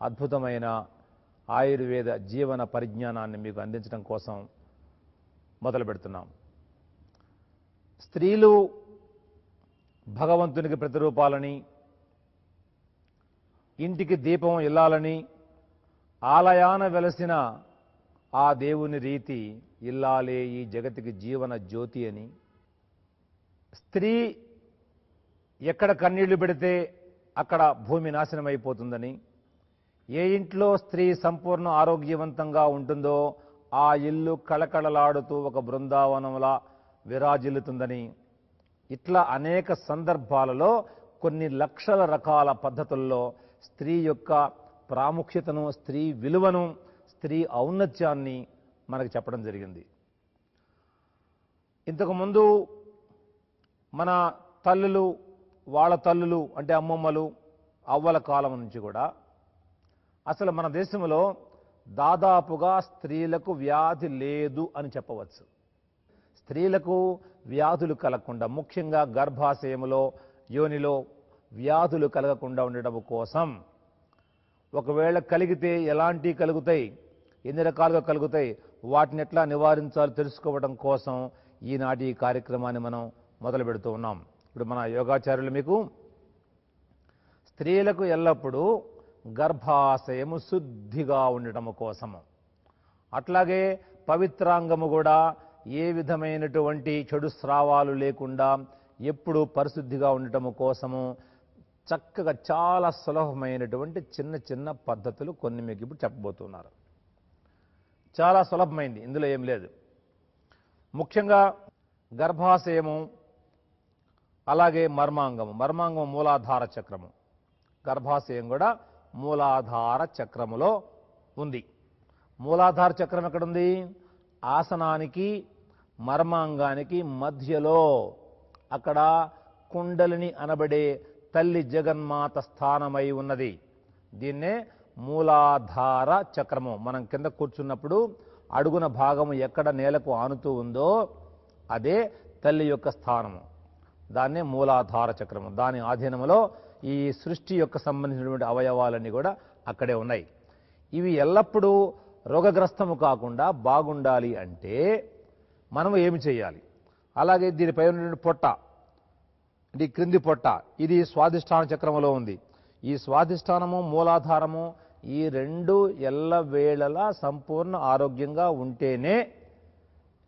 అద్భుతమైన ఆయుర్వేద జీవన పరిజ్ఞానాన్ని మీకు అందించడం కోసం మొదలు పెడుతున్నాం స్త్రీలు భగవంతునికి ప్రతిరూపాలని ఇంటికి దీపం ఇల్లాలని ఆలయాన వెలసిన ఆ దేవుని రీతి ఇల్లాలే ఈ జగతికి జీవన జ్యోతి అని. స్త్రీ ఎక్కడ కన్నీళ్ళు పెడితే అక్కడ భూమి నాశనం అయిపోతుందని ఏ ఇంట్లో స్త్రీ సంపూర్ణ ఆరోగ్యవంతంగా ఉంటుందో ఆ ఇల్లు కళకళలాడుతూ ఒక బృందావనంలా విరాజిల్లుతుందని. ఇట్లా అనేక సందర్భాలలో కొన్ని లక్షల రకాల పద్ధతుల్లో స్త్రీ యొక్క ప్రాముఖ్యతను స్త్రీ విలువను స్త్రీ ఔన్నత్యాన్ని మనకు చెప్పడం జరిగింది. ఇంతకుముందు మన తల్లులు వాళ్ళ తల్లులు అంటే అమ్మమ్మలు అవ్వల కాలం నుంచి కూడా అసలు మన దేశంలో దాదాపుగా స్త్రీలకు వ్యాధి లేదు అని చెప్పవచ్చు. స్త్రీలకు వ్యాధులు కలగకుండా ముఖ్యంగా గర్భాశయములో యోనిలో వ్యాధులు కలగకుండా ఉండడం కోసం ఒకవేళ కలిగితే ఎలాంటి కలుగుతాయి? ఎన్ని రకాలుగా కలుగుతాయి? వాటిని ఎట్లా నివారించాలో తెలుసుకోవడం కోసం ఈనాటి ఈ కార్యక్రమాన్ని మనం మొదలు పెడుతూ ఉన్నాం. ఇప్పుడు మన యోగాచార్యులు మీకు స్త్రీలకు ఎల్లప్పుడూ గర్భాశయము శుద్ధిగా ఉండటము కోసము. అట్లాగే పవిత్రాంగము కూడా ఏ విధమైనటువంటి చెడు స్రావాలు లేకుండా ఎప్పుడు పరిశుద్ధిగా ఉండటము కోసము చక్కగా చాలా సులభమైనటువంటి చిన్న చిన్న పద్ధతులు కొన్ని మీకు ఇప్పుడు చెప్పబోతున్నారు. చాలా సులభమైంది ఇందులో ఏం లేదు. ముఖ్యంగా గర్భాశయము అలాగే మర్మాంగము. మర్మాంగం మూలాధార చక్రము. గర్భాశయం కూడా మూలాధార చక్రములో ఉంది. మూలాధార చక్రం ఎక్కడుంది? ఆసనానికి మర్మాంగానికి మధ్యలో. అక్కడ కుండలిని అనబడే తల్లి జగన్మాత స్థానమై ఉన్నది. దీన్నే మూలాధార చక్రము. మనం కింద కూర్చున్నప్పుడు అడుగున భాగము ఎక్కడ నేలకు ఆనుతూ ఉందో అదే తల్లి యొక్క స్థానము. దాన్నే మూలాధార చక్రము. దాని ఆధీనంలో ఈ సృష్టి యొక్క సంబంధించినటువంటి అవయవాలన్నీ కూడా అక్కడే ఉన్నాయి. ఇవి ఎల్లప్పుడూ రోగగ్రస్తము కాకుండా బాగుండాలి అంటే మనం ఏమి చేయాలి? అలాగే దీనిపై ఉన్నటువంటి పొట్ట ఇది ఈ క్రింది పొట్ట ఇది స్వాధిష్టాన చక్రములో ఉంది. ఈ స్వాధిష్టానము మూలాధారము ఈ రెండు ఎల్ల వేళలా సంపూర్ణ ఆరోగ్యంగా ఉంటేనే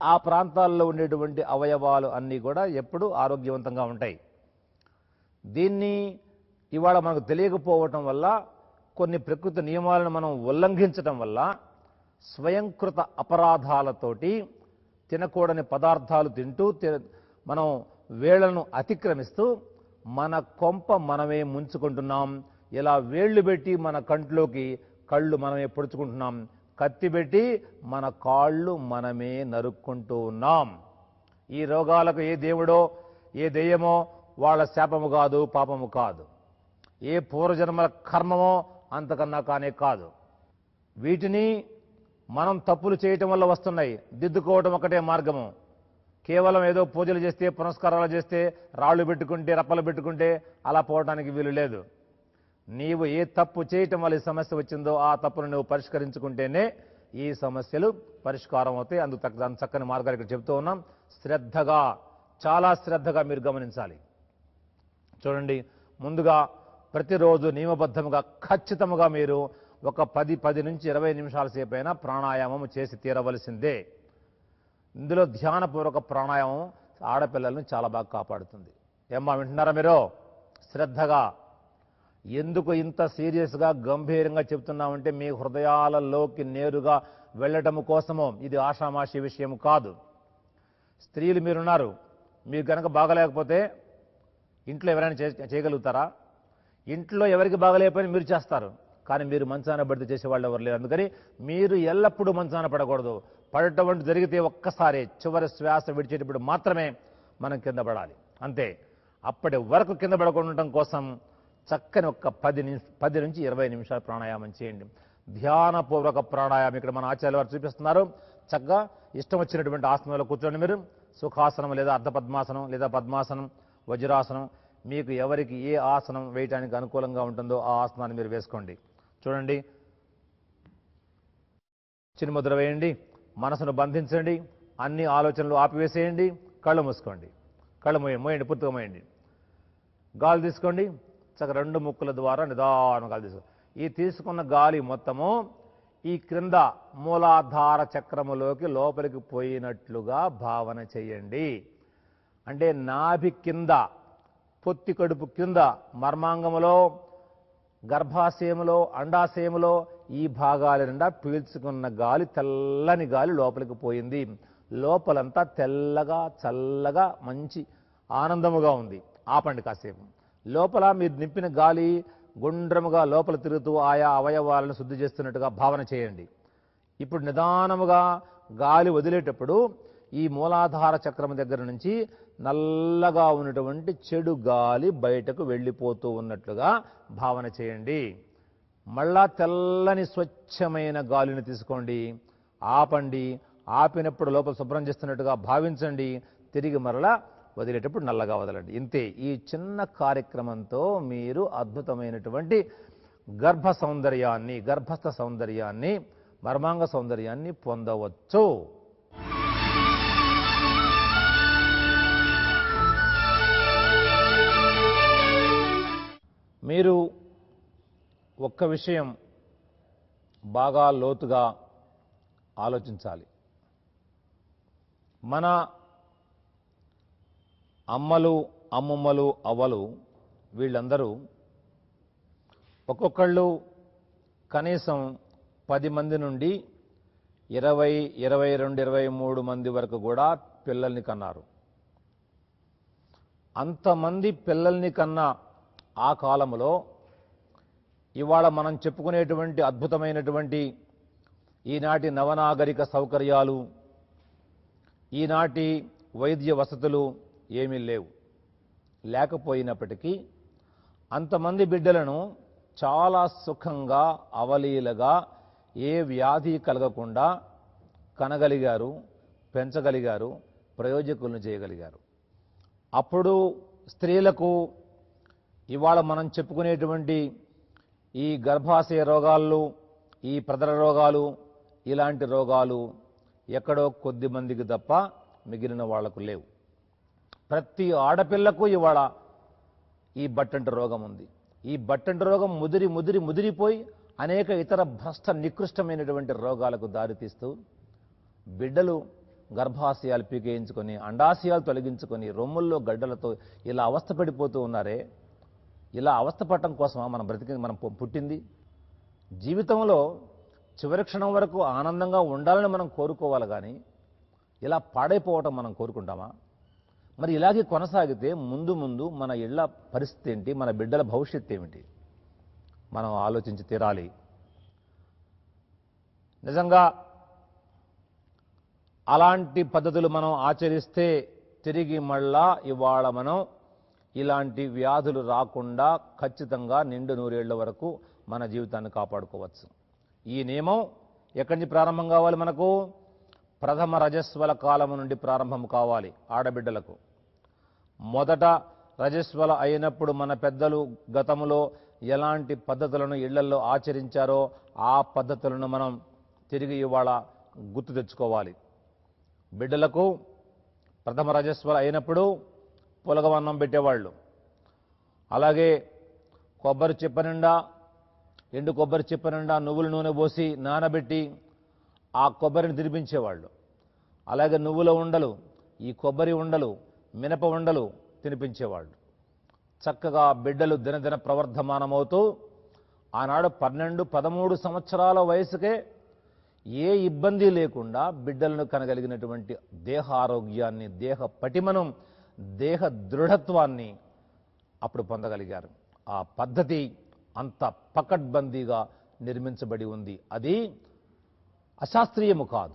ఆ ప్రాంతాల్లో ఉండేటువంటి అవయవాలు అన్నీ కూడా ఎప్పుడూ ఆరోగ్యవంతంగా ఉంటాయి. దీన్ని ఇవాళ మనకు తెలియకపోవటం వల్ల కొన్ని ప్రకృతి నియమాలను మనం ఉల్లంఘించటం వల్ల స్వయంకృత అపరాధాలతోటి తినకూడని పదార్థాలు తింటూ మనం వేళ్ళను అతిక్రమిస్తూ మన కొంప మనమే ముంచుకుంటున్నాం. ఇలా వేళ్ళు పెట్టి మన కంట్లోకి కళ్ళు మనమే పొడుచుకుంటున్నాం. కత్తి పెట్టి మన కాళ్ళు మనమే నరుక్కుంటూ ఉన్నాం. ఈ రోగాలకు ఏ దేవుడో ఏ దెయ్యమో వాళ్ళ శాపము కాదు పాపము కాదు. ఏ పూర్వజన్మల కర్మమో అంతకన్నా కానే కాదు. వీటిని మనం తప్పులు చేయటం వల్ల వస్తున్నాయి. దిద్దుకోవటం ఒకటే మార్గము. కేవలం ఏదో పూజలు చేస్తే పునస్కారాలు చేస్తే రాళ్ళు పెట్టుకుంటే రప్పలు పెట్టుకుంటే అలా పోవడానికి వీలు లేదు. నీవు ఏ తప్పు చేయటం వల్ల ఈ సమస్య వచ్చిందో ఆ తప్పును నువ్వు పరిష్కరించుకుంటేనే ఈ సమస్యలు పరిష్కారం అవుతాయి. అందుకు తగ్గ దాని చక్కని మార్గాలు ఇక్కడ చెబుతూ ఉన్నాం. శ్రద్ధగా చాలా శ్రద్ధగా మీరు గమనించాలి. చూడండి ముందుగా ప్రతిరోజు నియమబద్ధముగా ఖచ్చితముగా మీరు ఒక పది పది నుంచి ఇరవై నిమిషాల సేపు అయినా ప్రాణాయామం చేసి తీరవలసిందే. ఇందులో ధ్యానపూర్వక ప్రాణాయామం ఆడపిల్లలను చాలా బాగా కాపాడుతుంది. ఏమ్మా వింటున్నారా మీరు? శ్రద్ధగా. ఎందుకు ఇంత సీరియస్గా గంభీరంగా చెప్తున్నామంటే మీ హృదయాలలోకి నేరుగా వెళ్ళటము కోసమో. ఇది ఆషామాషి విషయం కాదు. స్త్రీలు మీరున్నారు. మీరు కనుక బాగలేకపోతే ఇంట్లో ఎవరైనా చేయగలుగుతారా? ఇంట్లో ఎవరికి బాగలేకపోయినా మీరు చేస్తారు. కానీ మీరు మంచాన పడితే చేసేవాళ్ళు ఎవరు లేరు. అందుకని మీరు ఎల్లప్పుడూ మంచాన పడకూడదు. పడటం వంటి జరిగితే ఒక్కసారి చివరి శ్వాస విడిచేటప్పుడు మాత్రమే మనం కింద పడాలి. అంతే. అప్పటి వరకు కింద పడకుండా ఉండటం కోసం చక్కని ఒక పది నిమిష పది నుంచి ఇరవై నిమిషాలు ప్రాణాయామం చేయండి. ధ్యానపూర్వక ప్రాణాయామం ఇక్కడ మన ఆచార్య వారు చూపిస్తున్నారు. చక్కగా ఇష్టం వచ్చినటువంటి ఆసనంలో కూర్చోండి మీరు. సుఖాసనం లేదా అర్ధపద్మాసనం లేదా పద్మాసనం వజ్రాసనం మీకు ఎవరికి ఏ ఆసనం వేయటానికి అనుకూలంగా ఉంటుందో ఆ ఆసనాన్ని మీరు వేసుకోండి. చూడండి. చిరుముద్ర వేయండి. మనసును బంధించండి. అన్ని ఆలోచనలు ఆపివేసేయండి. కళ్ళు మూసుకోండి. కళ్ళు మోయండి. మోయండి. పూర్తిగా మోయండి. గాలి తీసుకోండి. చక్కగా రెండు ముక్కుల ద్వారా నిదానం గాలి తీసుకోండి ఈ తీసుకున్న గాలి మొత్తము ఈ క్రింద మూలాధార చక్రములోకి లోపలికి పోయినట్లుగా భావన చేయండి. అంటే నాభి కింద పొత్తి కడుపు కింద మర్మాంగములో గర్భాశయములో అండాశయములో ఈ భాగాల నిండా పీల్చుకున్న గాలి తెల్లని గాలి లోపలికి పోయింది. లోపలంతా తెల్లగా చల్లగా మంచి ఆనందముగా ఉంది. ఆపండి కాసేపు. లోపల మీరు నింపిన గాలి గుండ్రముగా లోపల తిరుగుతూ ఆయా అవయవాలను శుద్ధి చేస్తున్నట్టుగా భావన చేయండి. ఇప్పుడు నిదానముగా గాలి వదిలేటప్పుడు ఈ మూలాధార చక్రం దగ్గర నుంచి నల్లగా ఉన్నటువంటి చెడు గాలి బయటకు వెళ్ళిపోతూ ఉన్నట్లుగా భావన చేయండి. మళ్ళా తెల్లని స్వచ్ఛమైన గాలిని తీసుకోండి. ఆపండి. ఆపినప్పుడు లోపల శుభ్రం చేస్తున్నట్టుగా భావించండి. తిరిగి మరలా వదిలేటప్పుడు నల్లగా వదలండి. ఇంతే ఈ చిన్న కార్యక్రమంతో మీరు అద్భుతమైనటువంటి గర్భ సౌందర్యాన్ని గర్భస్థ సౌందర్యాన్ని మర్మాంగ సౌందర్యాన్ని పొందవచ్చు. మీరు ఒక్క విషయం బాగా లోతుగా ఆలోచించాలి. మన అమ్మలు అమ్మమ్మలు అవ్వలు వీళ్ళందరూ ఒక్కొక్కళ్ళు కనీసం పది మంది నుండి ఇరవై ఇరవై రెండు ఇరవై మూడు మంది వరకు కూడా పిల్లల్ని కన్నారు. అంతమంది పిల్లల్ని కన్నా ఆ కాలంలో ఇవాళ మనం చెప్పుకునేటువంటి అద్భుతమైనటువంటి ఈనాటి నవనాగరిక సౌకర్యాలు ఈనాటి వైద్య వసతులు ఏమీ లేవు. లేకపోయినప్పటికీ అంతమంది బిడ్డలను చాలా సుఖంగా అవలీలగా ఏ వ్యాధి కలగకుండా కనగలిగారు పెంచగలిగారు ప్రయోజకులను చేయగలిగారు. అప్పుడు స్త్రీలకు ఇవాళ మనం చెప్పుకునేటువంటి ఈ గర్భాశయ రోగాలు ఈ ప్రదర రోగాలు ఇలాంటి రోగాలు ఎక్కడో కొద్ది మందికి తప్ప మిగిలిన వాళ్ళకు లేవు. ప్రతి ఆడపిల్లకు ఇవాళ ఈ బట్టంటి రోగం ఉంది. ఈ బట్టంటి రోగం ముదిరి ముదిరి ముదిరిపోయి అనేక ఇతర భ్రష్ట నికృష్టమైనటువంటి రోగాలకు దారితీస్తూ బిడ్డలు గర్భాశయాలు పీకేయించుకొని అండాశయాలు తొలగించుకొని రొమ్ముల్లో గడ్డలతో ఇలా అవస్థ పడిపోతూ ఉన్నారే ఇలా అవస్థపడటం కోసమా మనం బ్రతికి మనం పుట్టింది? జీవితంలో చివరి క్షణం వరకు ఆనందంగా ఉండాలని మనం కోరుకోవాలి కానీ ఇలా పాడైపోవటం మనం కోరుకుంటామా? మరి ఇలాగే కొనసాగితే ముందు ముందు మన ఇళ్ళ పరిస్థితి ఏంటి? మన బిడ్డల భవిష్యత్తు ఏమిటి? మనం ఆలోచించి తీరాలి. నిజంగా అలాంటి పద్ధతులు మనం ఆచరిస్తే తిరిగి మళ్ళా ఇవాళ మనం ఇలాంటి వ్యాధులు రాకుండా ఖచ్చితంగా నిండు నూరేళ్ళ వరకు మన జీవితాన్ని కాపాడుకోవచ్చు. ఈ నియమం ఎక్కడి నుంచి ప్రారంభం కావాలి మనకు? ప్రథమ రజస్వల కాలం నుండి ప్రారంభం కావాలి ఆడబిడ్డలకు. మొదట రజస్వల అయినప్పుడు మన పెద్దలు గతంలో ఎలాంటి పద్ధతులను ఇళ్ళలో ఆచరించారో ఆ పద్ధతులను మనం తిరిగి ఇవాళ గుర్తు తెచ్చుకోవాలి. బిడ్డలకు ప్రథమ రజస్వల అయినప్పుడు పులగవన్నం పెట్టేవాళ్ళు. అలాగే కొబ్బరి చిప్ప నిండా ఎండు కొబ్బరి చిప్ప నిండా నువ్వుల నూనె పోసి నానబెట్టి ఆ కొబ్బరిని తినిపించేవాళ్ళు. అలాగే నువ్వుల ఉండలు ఈ కొబ్బరి ఉండలు మినప ఉండలు తినిపించేవాళ్ళు. చక్కగా బిడ్డలు దినదిన ప్రవర్ధమానమవుతూ ఆనాడు పన్నెండు పదమూడు సంవత్సరాల వయసుకే ఏ ఇబ్బంది లేకుండా బిడ్డలను కనగలిగినటువంటి దేహ ఆరోగ్యాన్ని దేహ పటిమను దేహ దృఢత్వాన్ని అప్పుడు పొందగలిగారు. ఆ పద్ధతి అంత పకడ్బందీగా నిర్మించబడి ఉంది. అది అశాస్త్రీయము కాదు.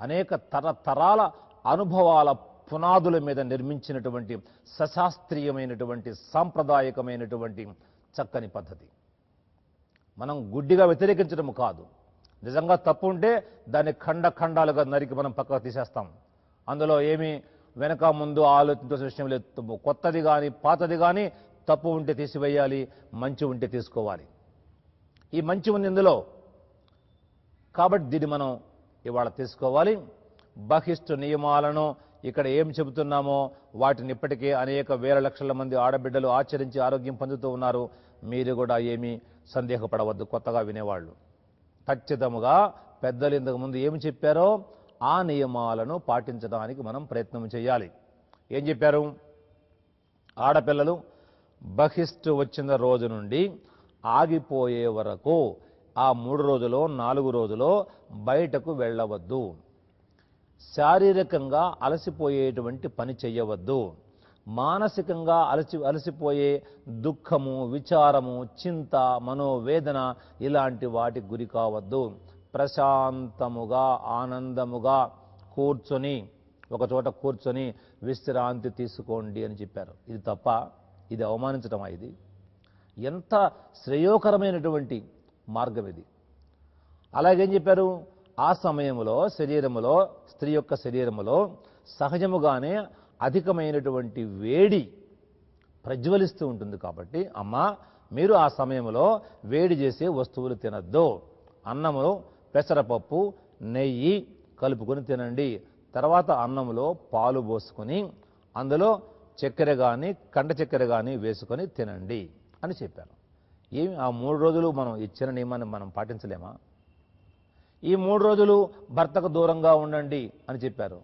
అనేక తరతరాల అనుభవాల పునాదుల మీద నిర్మించినటువంటి సశాస్త్రీయమైనటువంటి సాంప్రదాయకమైనటువంటి చక్కని పద్ధతి. మనం గుడ్డిగా వ్యతిరేకించడం కాదు. నిజంగా తప్పు ఉంటే దాన్ని ఖండ ఖండాలుగా నరికి మనం పక్కకు తీసేస్తాం. అందులో ఏమీ వెనక ముందు ఆలోచించాల్సిన విషయం లేదు. కొత్తది కానీ పాతది కానీ తప్పు ఉంటే తీసివేయాలి మంచి ఉంటే తీసుకోవాలి. ఈ మంచి ఉంది ఇందులో. కాబట్టి దీన్ని మనం ఇవాళ తీసుకోవాలి. బహిష్టు నియమాలను ఇక్కడ ఏం చెబుతున్నామో వాటిని ఇప్పటికే అనేక వేల లక్షల మంది ఆడబిడ్డలు ఆచరించి ఆరోగ్యం పొందుతూ ఉన్నారు. మీరు కూడా ఏమీ సందేహపడవద్దు. కొత్తగా వినేవాళ్ళు. ఖచ్చితముగా పెద్దలు ఇంతకు ముందు ఏమి చెప్పారో ఆ నియమాలను పాటించడానికి మనం ప్రయత్నం చేయాలి. ఏం చెప్పారు? ఆడపిల్లలు బహిష్టు వచ్చిన రోజు నుండి ఆగిపోయే వరకు ఆ మూడు రోజులో నాలుగు రోజులో బయటకు వెళ్ళవద్దు. శారీరకంగా అలసిపోయేటువంటి పని చేయవద్దు మానసికంగా అలసి అలసిపోయే దుఃఖము విచారము చింత మనోవేదన ఇలాంటి వాటికి గురి కావద్దు. ప్రశాంతముగా ఆనందముగా కూర్చొని ఒకచోట కూర్చొని విశ్రాంతి తీసుకోండి అని చెప్పారు. ఇది తప్ప ఇది అవమానించటమా ఇది? ఎంత శ్రేయోకరమైనటువంటి మార్గం ఇది. అలాగేం చెప్పారు? ఆ సమయంలో శరీరములో స్త్రీ యొక్క శరీరములో సహజముగానే అధికమైనటువంటి వేడి ప్రజ్వలిస్తూ ఉంటుంది కాబట్టి అమ్మ మీరు ఆ సమయంలో వేడి చేసే వస్తువులు తినద్దు. అన్నము పెసరపప్పు నెయ్యి కలుపుకొని తినండి. తర్వాత అన్నంలో పాలు పోసుకొని అందులో చక్కెర కానీ కండ చక్కెర కానీ వేసుకొని తినండి అని చెప్పారు. ఏమి ఆ మూడు రోజులు మనం ఇచ్చిన నియమాన్ని మనం పాటించలేమా? ఈ మూడు రోజులు భర్తకు దూరంగా ఉండండి అని చెప్పారు.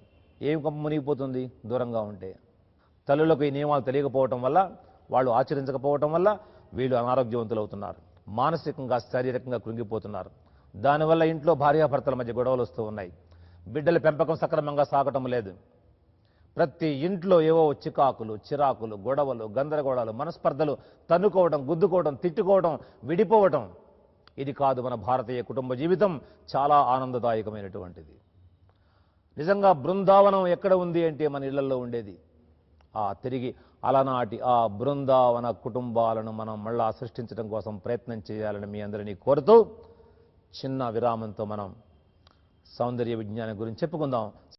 ఏం కొంప మునిగిపోతుంది దూరంగా ఉంటే? తల్లులకు ఈ నియమాలు తెలియకపోవటం వల్ల వాళ్ళు ఆచరించకపోవటం వల్ల వీళ్ళు అనారోగ్యవంతులు అవుతున్నారు మానసికంగా శారీరకంగా కృంగిపోతున్నారు. దానివల్ల ఇంట్లో భార్యాభర్తల మధ్య గొడవలు వస్తూ ఉన్నాయి. బిడ్డల పెంపకం సక్రమంగా సాగటం లేదు. ప్రతి ఇంట్లో ఏవో చికాకులు చిరాకులు గొడవలు గందరగోళాలు మనస్పర్ధలు తన్నుకోవడం గుద్దుకోవడం తిట్టుకోవడం విడిపోవడం ఇది కాదు మన భారతీయ కుటుంబ జీవితం. చాలా ఆనందదాయకమైనటువంటిది. నిజంగా బృందావనం ఎక్కడ ఉంది అంటే మన ఇళ్ళలో ఉండేది. ఆ తిరిగి అలనాటి ఆ బృందావన కుటుంబాలను మనం మళ్ళా సృష్టించడం కోసం ప్రయత్నం చేయాలని మీ అందరినీ కోరుతూ చిన్న విరామంతో మనం సౌందర్య విజ్ఞానం గురించి చెప్పుకుందాం.